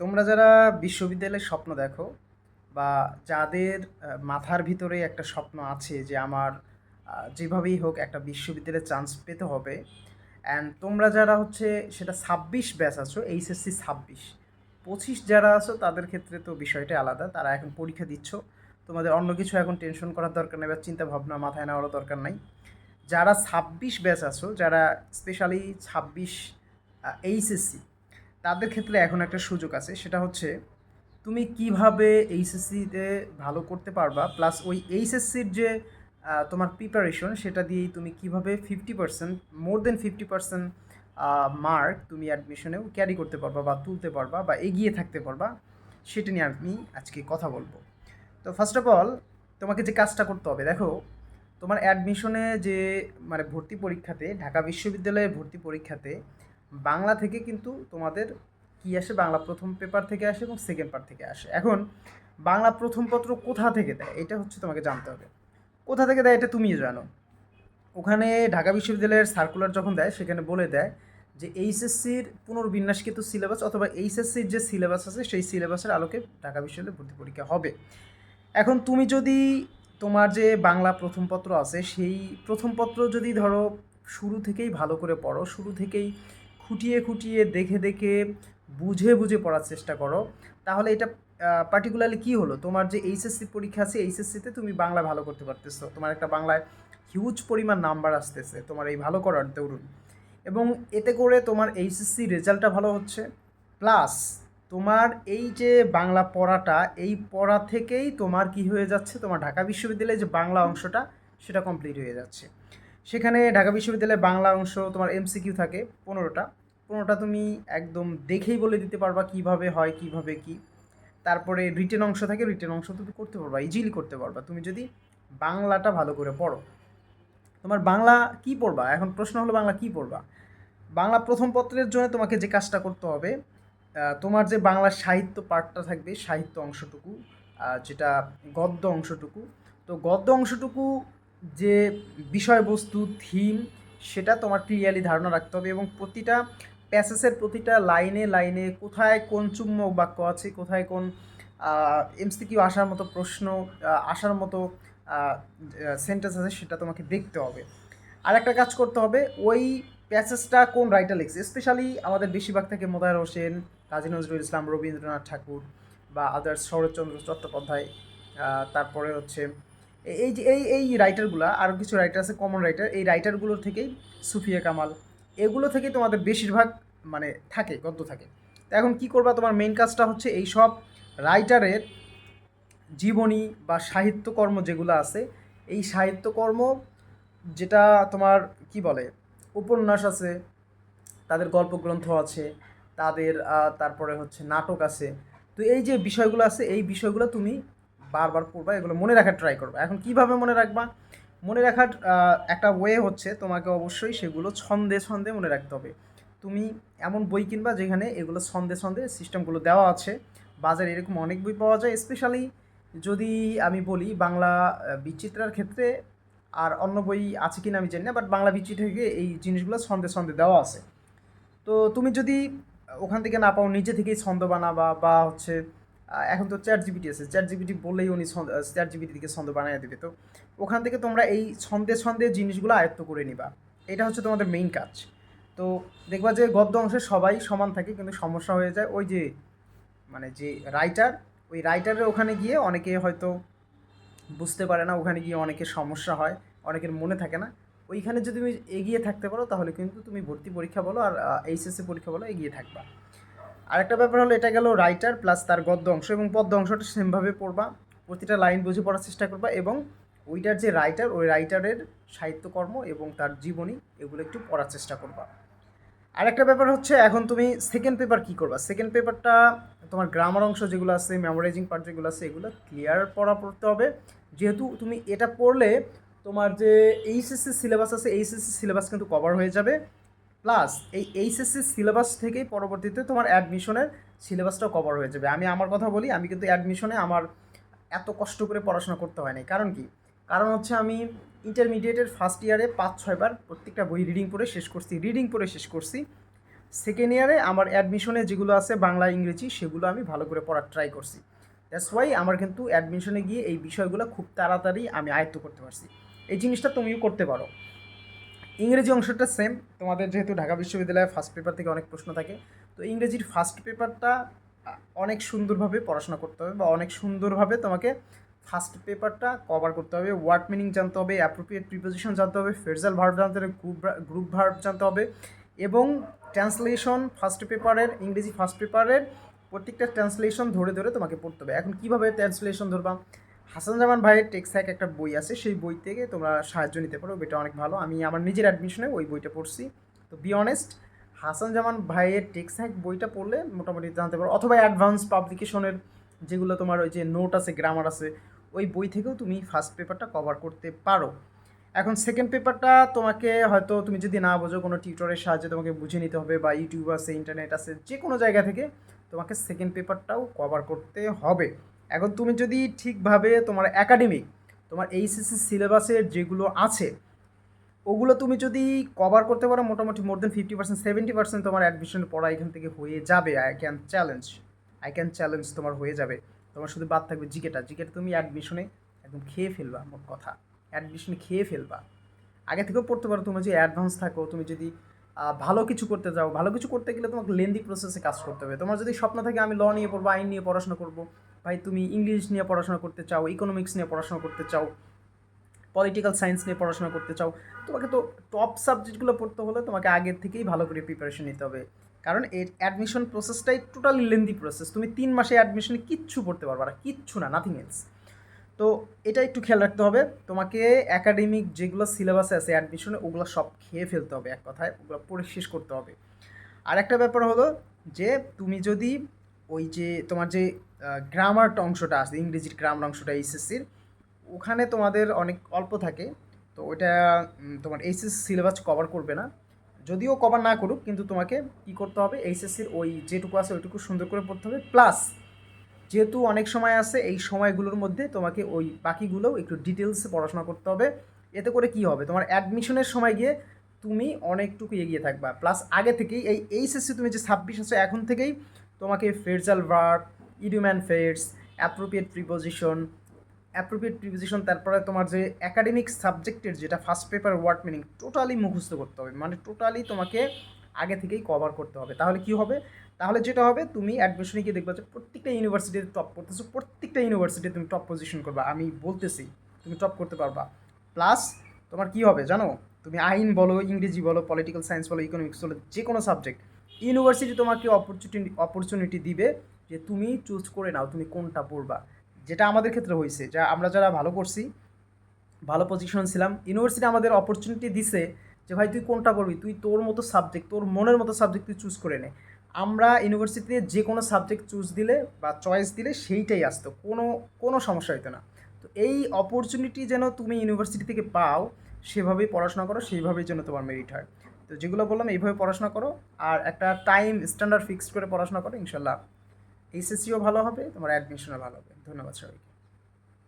তোমরা যারা বিশ্ববিদ্যালয়ের স্বপ্ন দেখো বা যাদের মাথার ভিতরে একটা স্বপ্ন আছে যে আমার যেভাবেই হোক একটা বিশ্ববিদ্যালয়ে চান্স পেতে হবে অ্যান্ড তোমরা যারা হচ্ছে সেটা ছাব্বিশ ব্যাচ আছো এইচএসসি ছাব্বিশ, পঁচিশ যারা আছো তাদের ক্ষেত্রে তো বিষয়টা আলাদা, তারা এখন পরীক্ষা দিচ্ছ, তোমাদের অন্য কিছু এখন টেনশন করার দরকার নেই বা চিন্তা ভাবনা মাথায় নেওয়ারও দরকার নাই। যারা ছাব্বিশ ব্যাচ আছো, যারা স্পেশালি ছাব্বিশ এইচএসসি তাদের ক্ষেত্রে এখন একটা সুযোগ আছে, সেটা হচ্ছে তুমি কীভাবে এইচএসসিতে ভালো করতে পারবা প্লাস ওই এইচএসসির যে তোমার প্রিপারেশন সেটা দিয়েই তুমি কীভাবে fifty percent more than fifty percent mark তুমি অ্যাডমিশনেও ক্যারি করতে পারবা বা তুলতে পারবা বা এগিয়ে থাকতে পারবা, সেটা নিয়ে আমি আজকে কথা বলব। তো ফার্স্ট অফ অল তোমাকে যে কাজটা করতে হবে, দেখো, তোমার অ্যাডমিশনে যে মানে ভর্তি পরীক্ষাতে, ঢাকা বিশ্ববিদ্যালয়ের ভর্তি পরীক্ষাতে বাংলা থেকে কিন্তু তোমাদের কি আসে? বাংলা প্রথম পেপার থেকে আসে এবং সেকেন্ড পার্ট থেকে আসে। এখন বাংলা প্রথম পত্র কোথা থেকে দেয়? এটা হচ্ছে তোমাকে জানতে হবে। কোথা থেকে দেয়? এটা তুমিও জানো। ওখানে ঢাকা বিশ্ববিদ্যালয়ের সার্কুলার যখন দেয়, সেখানে বলে দেয় যে এইচএসসির পুনর্বিন্যাসকৃত সিলেবাস অথবা এইচএসসির যে সিলেবাস আছে, সেই সিলেবাসের আলোকে ঢাকা বিশ্ববিদ্যালয়ে ভর্তি পরীক্ষা হবে। এখন তুমি যদি তোমার যে বাংলা প্রথম পত্র আছে, সেই প্রথম পত্র যদি ধরো শুরু থেকেই ভালো করে পড়ো, শুরু থেকেই খুঁটিয়ে খুঁটিয়ে দেখে দেখে বুঝে বুঝে পড়ার চেষ্টা করো। তাহলে এটা পার্টিকুলারলি কী হলো? তোমার যে এইচএসসি পরীক্ষা আছে এইচএসসিতে তুমি বাংলা ভালো করতে পারতেছো। তোমার একটা বাংলায় হিউজ পরিমাণ নাম্বার আসতেছে। তোমার এই ভালো করার দৌড়ুন এবং এতে করে তোমার এইচএসসি রেজাল্টটা ভালো হচ্ছে। প্লাস তোমার এই যে বাংলা পড়াটা, এই পড়া থেকেই তোমার কি হয়ে যাচ্ছে? তোমার ঢাকা বিশ্ববিদ্যালয়ে যে বাংলা অংশটা, সেটা কমপ্লিট হয়ে যাচ্ছে। সেখানে ঢাকা বিশ্ববিদ্যালয়ে বাংলা অংশ তোমার এমসিকিউ থাকে, পনেরোটা। পনেরোটা তুমি একদম দেখেই বলে দিতে পারবা কীভাবে হয়, কীভাবে কি। তারপরে রিটেন অংশ থাকে রিটেন অংশ তুমি করতে পারবা ইজিলি করতে পারবা। তুমি যদি বাংলাটা ভালো করে পড়ো। তোমার বাংলা কি পড়বা? এখন প্রশ্ন হলো বাংলা কি পড়বা? বাংলা প্রথম পত্রের জন্য তোমাকে যে কাজটা করতে হবে তোমার যে বাংলা সাহিত্য পাঠটা থাকবে, সাহিত্য অংশটুকু যেটা গদ্য অংশটুকু। তো গদ্য অংশটুকু যে বিষয়বস্তু থিম সেটা তোমার ক্লিয়ারলি ধারণা রাখতে হবে এবং প্রতিটা প্যাসেসের প্রতিটা লাইনে লাইনে কোথায় কোন চুম্বক বাক্য আছে, কোথায় কোন এমসিকিউ আসার মতো প্রশ্ন আসার মতো সেন্টেন্স আছে সেটা তোমাকে দেখতে হবে। আর একটা কাজ করতে হবে, ওই প্যাসেজটা কোন রাইটার লিখছে? স্পেশালি আমাদের বেশিরভাগ থেকে মোদায়ের হোসেন, কাজী নজরুল ইসলাম, রবীন্দ্রনাথ ঠাকুর বা আদার্স শরৎচন্দ্র চট্টোপাধ্যায় তারপরে হচ্ছে এই যে, এই এই রাইটারগুলো আরও কিছু রাইটার আছে কমন রাইটার এই রাইটারগুলোর থেকেই সুফিয়া কামাল। এগুলো থেকেই তোমাদের বেশিরভাগ মানে থাকে, গদ্য থাকে। তো এখন কি করবা, তোমার মেইন কাজটা হচ্ছে এই সব রাইটারের জীবনী বা সাহিত্যকর্ম যেগুলো আছে, এই সাহিত্যকর্ম যেটা তোমার, কি বলে, উপন্যাস আছে, তাদের গল্পগ্রন্থ আছে, তাদের তারপরে হচ্ছে নাটক আছে। তো এই যে বিষয়গুলো আছে, এই বিষয়গুলো তুমি বারবার পড়বা, এগুলো মনে রাখার ট্রাই করবা। এখন কীভাবে মনে রাখবা? মনে রাখার একটা ওয়ে হচ্ছে তোমাকে অবশ্যই সেগুলো ছন্দে ছন্দে মনে রাখতে হবে। তুমি এমন বই কিনবা যেখানে এগুলো ছন্দে ছন্দে সিস্টেমগুলো দেওয়া আছে। বাজারে এরকম অনেক বই পাওয়া যায় স্পেশালি যদি আমি বলি বাংলা বিচিত্রার ক্ষেত্রে আর অন্য বই আছে কিনা আমি জানি না বাট বাংলা বিচিত্রা থেকে এই জিনিসগুলো ছন্দে ছন্দে দেওয়া আছে। তো তুমি যদি ওখান থেকে না পাও, নিজে থেকেই ছন্দ বানাবা বা হচ্ছে এখন তো চ্যাট জিবিটি আছে। চ্যাট জিবিটি বললেই উনি চ্যাট জিবিটি থেকে ছন্দ বানিয়ে দেবে। তো ওখান থেকে তোমরা এই ছন্দে ছন্দে জিনিসগুলো আয়ত্ত করে নিবা। এটা হচ্ছে তোমাদের মেইন কাজ। তো দেখবা যে গদ্য অংশে সবাই সমান থাকে, কিন্তু সমস্যা হয়ে যায় ওই যে মানে যে রাইটার ওই রাইটারের ওখানে গিয়ে অনেকে হয়তো বুঝতে পারে না, ওখানে গিয়ে অনেকের সমস্যা হয়, অনেকের মনে থাকে না। ওইখানে যদি তুমি এগিয়ে থাকতে পারো, তাহলে কিন্তু তুমি ভর্তি পরীক্ষা বলো আর এইচএসসি পরীক্ষা বলো, এগিয়ে থাকবা। আরেকটা ব্যাপার হলো, এটা গেল রাইটার প্লাস তার গদ্য অংশ এবং পদ্য অংশটা সেমভাবে পড়বা। প্রতিটা লাইন বুঝে পড়ার চেষ্টা করবা এবং ওইটার যে রাইটার ওই রাইটারের সাহিত্যকর্ম এবং তার জীবনী, এগুলো একটু পড়ার চেষ্টা করবা। আরেকটা ব্যাপার হচ্ছে, এখন তুমি সেকেন্ড পেপার কী করবা? সেকেন্ড পেপারটা তোমার গ্রামার অংশ যেগুলো আছে মেমোরাইজিং পার্ট যেগুলো আছে, এগুলো ক্লিয়ার পড়া পড়তে হবে। যেহেতু তুমি এটা পড়লে তোমার যে এইচএসসি সিলেবাস আছে, এইচএসসি সিলেবাস কিন্তু কভার হয়ে যাবে। প্লাস এই এইচএসসি সিলেবাস থেকেই পরবর্তীতে তোমার অ্যাডমিশনের সিলেবাসটাও কভার হয়ে যাবে। আমি আমার কথা বলি, আমি কিন্তু অ্যাডমিশনে আমার এত কষ্ট করে পড়াশোনা করতে হয়নি কারণ কি? কারণ হচ্ছে আমি ইন্টারমিডিয়েটের ফার্স্ট ইয়ারে পাঁচ ছয়বার প্রত্যেকটা বই রিডিং পড়ে শেষ করছি রিডিং পড়ে শেষ করছি। সেকেন্ড ইয়ারে আমার অ্যাডমিশনে যেগুলো আছে, বাংলা, ইংরেজি, সেগুলো আমি ভালো করে পড়ার ট্রাই করছি। দ্যাটস ওয়াই আমার কিন্তু অ্যাডমিশনে গিয়ে এই বিষয়গুলো খুব তাড়াতাড়ি আমি আয়ত্ত করতে পারছি। এই জিনিসটা তুমিও করতে পারো। ইংরেজি অংশটা সেম তোমাদের যেহেতু ঢাকা বিশ্ববিদ্যালয়ে ফার্স্ট পেপার থেকে অনেক প্রশ্ন থাকে, তো ইংরেজির ফার্স্ট পেপারটা অনেক সুন্দরভাবে পড়াশোনা করতে হবে বা অনেক সুন্দরভাবে তোমাকে ফার্স্ট পেপারটা কভার করতে হবে। ওয়ার্ড মিনিং জানতে হবে অ্যাপ্রোপ্রিয়েট প্রিপোজিশন জানতে হবে ফেরজাল ভার্ব জানতে হবে গ্রুপ গ্রুপ ভার্ব জানতে হবে এবং ট্রান্সলেশন ফার্স্ট পেপারের ইংরেজি ফার্স্ট পেপারের প্রত্যেকটা ট্রান্সলেশন ধরে ধরে তোমাকে পড়তে হবে। এখন কীভাবে ট্রান্সলেশন ধরবা? হাসান জামান ভাইয়ের টেক্সাক একটা বই আছে, সেই বই থেকে তোমরা সাহায্য নিতে পারো, বইটা অনেক ভালো। আমি আমার নিজের অ্যাডমিশনে ওই বইটা পড়ছি। তো বি অনেস্ট হাসান জামান ভাইয়ের টেক্সাক বইটা পড়লে মোটামুটি জানতে পারো, অথবা অ্যাডভান্স পাবলিকেশনের যেগুলো তোমার ওই যে নোট আছে গ্রামার আছে, ওই বই থেকেও তুমি ফার্স্ট পেপারটা কভার করতে পারো। এখন সেকেন্ড পেপারটা তোমাকে হয়তো তুমি যদি না বোঝো, কোনো টিউটরের সাহায্যে তোমাকে বুঝে নিতে হবে, বা ইউটিউব আছে ইন্টারনেট আছে যে কোনো জায়গা থেকে তোমাকে সেকেন্ড পেপারটাও কভার করতে হবে। এখন তুমি যদি ঠিকভাবে তোমার একাডেমিক তোমার এইচএসসি সিলেবাসের যেগুলো আছে, ওগুলো তুমি যদি কভার করতে পারো, মোটামুটি more than fifty percent seventy percent তোমার অ্যাডমিশন পড়া এখান থেকে হয়ে যাবে। I can challenge I can challenge তোমার হয়ে যাবে। তোমার শুধু বাদ থাকবে জিকেটা। জিকেটা তুমি অ্যাডমিশনে একদম খেয়ে ফেলবা, মোট কথা। অ্যাডমিশনে খেয়ে ফেলবা। আগে থেকেও পড়তে পারো, তুমি যদি অ্যাডভান্স থাকো, তুমি যদি ভালো কিছু করতে যাও, ভালো কিছু করতে গেলে তোমাকে লেন্দি প্রসেসে কাজ করতে হবে। তোমার যদি স্বপ্ন থাকে, আমি ল নিয়ে পড়ব, আইন নিয়ে পড়াশোনা করব ভাই, তুমি ইংলিশ নিয়ে পড়াশোনা করতে চাও ইকোনমিক্স নিয়ে পড়াশোনা করতে চাও পলিটিক্যাল সায়েন্স নিয়ে পড়াশোনা করতে চাও, তোমাকে তো টপ সাবজেক্টগুলো পড়তে হলে তোমাকে আগের থেকেই ভালো করে প্রিপারেশন নিতে হবে। কারণ এর অ্যাডমিশন প্রসেসটাই টোটালি লেন্দি প্রসেস তুমি তিন মাসে অ্যাডমিশনে কিচ্ছু পড়তে পারবে না, কিচ্ছু না নাথিং এলস তো এটা একটু খেয়াল রাখতে হবে। তোমাকে একাডেমিক যেগুলো সিলেবাসে আছে অ্যাডমিশনে ওগুলো সব খেয়ে ফেলতে হবে এক কথায়, ওগুলো পড়ে শেষ করতে হবে। আর একটা ব্যাপার হলো যে, তুমি যদি ওই যে তোমার যে গ্রামার অংশটা আছে, ইংরেজির গ্রামার অংশটা এইচএসসির ওখানে তোমাদের অনেক অল্প থাকে, তো ওইটা তোমার এইচএসসি সিলেবাস কভার করবে না। যদিও কভার না করুক, কিন্তু তোমাকে কী করতে হবে এইচএসসির ওই যেটুকু আছে ওইটুকু সুন্দর করে পড়তে হবে। প্লাস যেহেতু অনেক সময় আছে, এই সময়গুলোর মধ্যে তোমাকে ওই বাকিগুলোও একটু ডিটেলসে পড়াশোনা করতে হবে। এতে করে কি হবে? তোমার অ্যাডমিশনের সময় গিয়ে তুমি অনেকটুকু এগিয়ে থাকবা। প্লাস আগে থেকেই এই এইচএসসি তুমি যে ছাব্বিশ আছে, এখন থেকেই তোমাকে phrasal verb idiom and phrases appropriate preposition appropriate preposition তারপরে তোমার যে একাডেমিক সাবজেক্টের যেটা first paper word meaning totally মুখস্থ করতে হবে। মানে টোটালি তোমাকে আগে থেকেই কভার করতে হবে। তাহলে কি হবে? তাহলে যেটা হবে, তুমি অ্যাডমিশনে গিয়ে দেখবা যে প্রত্যেকটা ইউনিভার্সিটিতে টপ করতেছো, প্রত্যেকটা ইউনিভার্সিটি তুমি টপ পজিশন করবা। আমি বলতেছি, তুমি টপ করতে পারবা। প্লাস তোমার কি হবে জানো? তুমি আইন বলো, ইংরেজি বলো পলিটিক্যাল সায়েন্স বলো ইকোনমিক্স বলো যে কোনো সাবজেক্ট ইউনিভার্সিটি তোমাকে অপরচুনিটি অপরচুনিটি দিবে যে তুমি চুজ করে নাও, তুমি কোনটা পড়বা। যেটা আমাদের ক্ষেত্রে হয়েছে যা আমরা যারা ভালো করছি, ভালো পজিশন ছিলাম ইউনিভার্সিটি আমাদের অপরচুনিটি দিছে যে, ভাই, তুই কোনটা করবি তুই তোর মতো সাবজেক্ট তোর মনের মতো সাবজেক্ট তুই চুজ করে নে। আমরা ইউনিভার্সিটিতে যে কোনো সাবজেক্ট চুজ দিলে বা চয়েস দিলে সেইটাই আসতো, কোনো কোনো সমস্যা হতো না। তো এই অপরচুনিটি যেন তুমি ইউনিভার্সিটি থেকে পাও, সেভাবেই পড়াশোনা করো, সেইভাবেই যেন তোমার মেরিট হয়। তো যেগুলো বললাম, এইভাবে পড়াশোনা করো, আর একটা টাইম স্ট্যান্ডার্ড ফিক্সড করে পড়াশোনা করো, ইনশাল্লাহ। এইচএসসিও ভালো হবে তোমার অ্যাডমিশনও ভালো হবে। ধন্যবাদ সবাইকে।